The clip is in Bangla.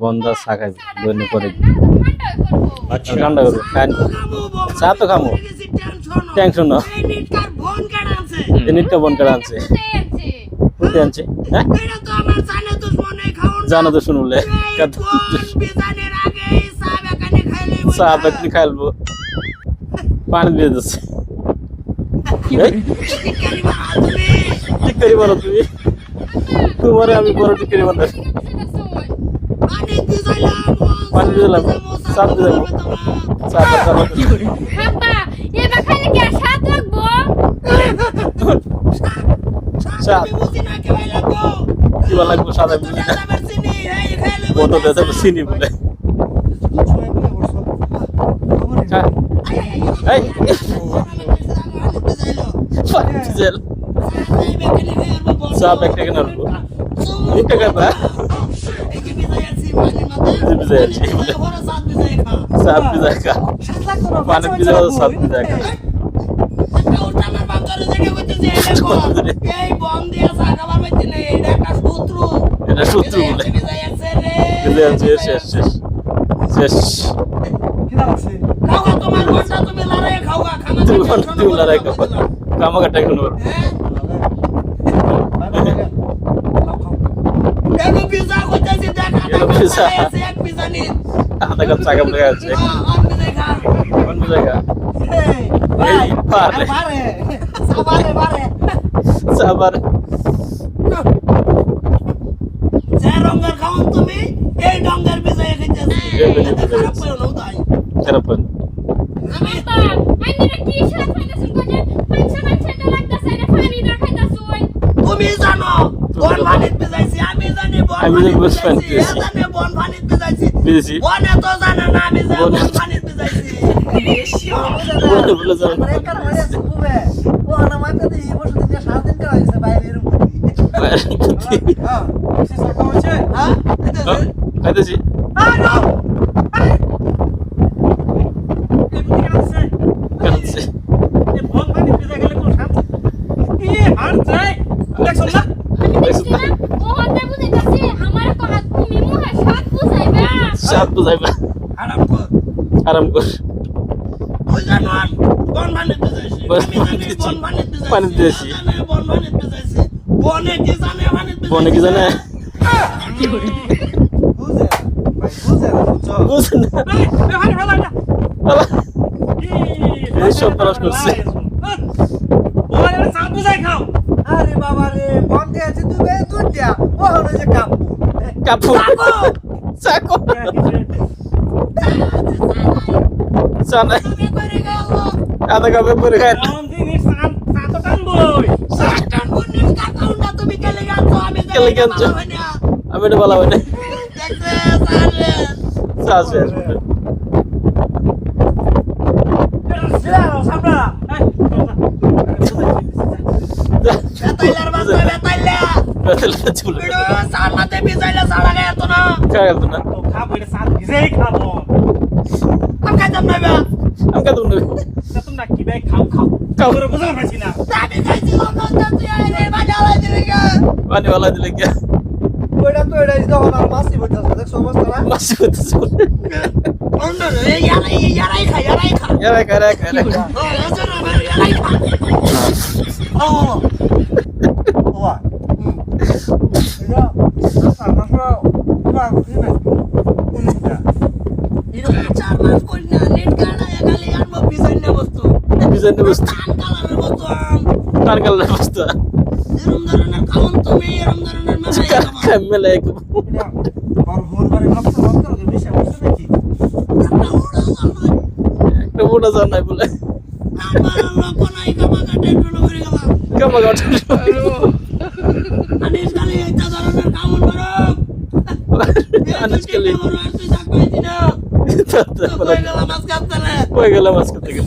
বন্ধা চা খাইছি বন্য করে ঠান্ডা করব খাই চা তো খামো। টেনশন না। এনিটটা বন করে আনছে? কোথায় আনছে হ্যাঁ? জানা তো শুনলে চা বেকনি খাইলবো পানি দিয়ে দিচ্ছে। ঠিক করি বলো? তুমি। তোমারে আমি বড় ঠিক করি বলো পানি দিলাম চা দিয়ে দিলাম চা তো খাব হাব্বা এবার খাইলে কি আর স্বাদ লাগবো সাদা দিয়ে চিনি বলে চা এই পানি দিয়ে দিলাম। চা ব্যাগটা কেন আনব এই টাকা বা ভিজে আছি চা ভিজা খা পানি ভিজা চা ভিজা খা এটা সূত্র বলে ভিজে শেষ শেষ শেষ ঘরটা তুমি লড়াই খাওয়া কামা আধা কাপ চা কাপ লেগে আছে কোন জায়গা পারে। সাবারে পারে পিজ্জা খারাপ পাঁচশো পাঁচশো তো লাগতাছে না পানি না খাইতাছুন তুমি জানো বন ভানিত পিজাইছি আমি জানি বন আমি যে বুঝ পান। এ জানে বন ভানিত পিজাইছি বুঝেছি বনে তো জানে না আমি যে বনে- বন ভানিত পিজাইছি বলে বলে যাবে। হ্যাঁ এটাছে খাইতেছি। খাচ্ছে আমি দেখছি না? ও হতে বুঝাইতাছি আমার কথা তুমি মুখে স্বাদ বুঝাইবা সাত বুঝাইবা আরাম কর আরাম বন দিয়েছি। কি জানে? সব করছে। আরে বাবা রে বন্ধ আছে তুমি দুধ দিয়া ও হলো যে কাপ। কাপড় করে গেল আধা কাপে পরে তুমি কেলে গেছো আমি গেছো? ভালো হয় না। এটা বলা হয় না দেখতে সারে চা শেষ বেতাইলার বাচ্চা বেতাইলা বেতলে চুলে বিড়ো সারনাতে বিজাইলা সারা গায় তো না খাই গেল না আমি খাইতাম না বে আমি কাজ করব খাও দাবি খাইছিলাম না তুই আরে বাজা লাই দিবি গে পানি वाला দিলে কি ওইটা তো এটা যখন আর মাসি বইতাছে দেখছ অবস্থা মাসি হতে চলে অন্য রে ইয়ারাই ইয়ারাই খা ইয়ারাই খা এরা করে করে ও এজন্য আমার ইয়ারাই খা ও ওয়া এটা আর করি না বস্তু কান কালারের বস্তু আম। কার কাল বস্তু এরম ধরনের খাওন তুমি এরম ধরনের কার খাবা করে একটা বুড়া জান নাই বলে। কামা কাটে তো কই গেলাম আজকে আপনারা কই গেলাম থেকে?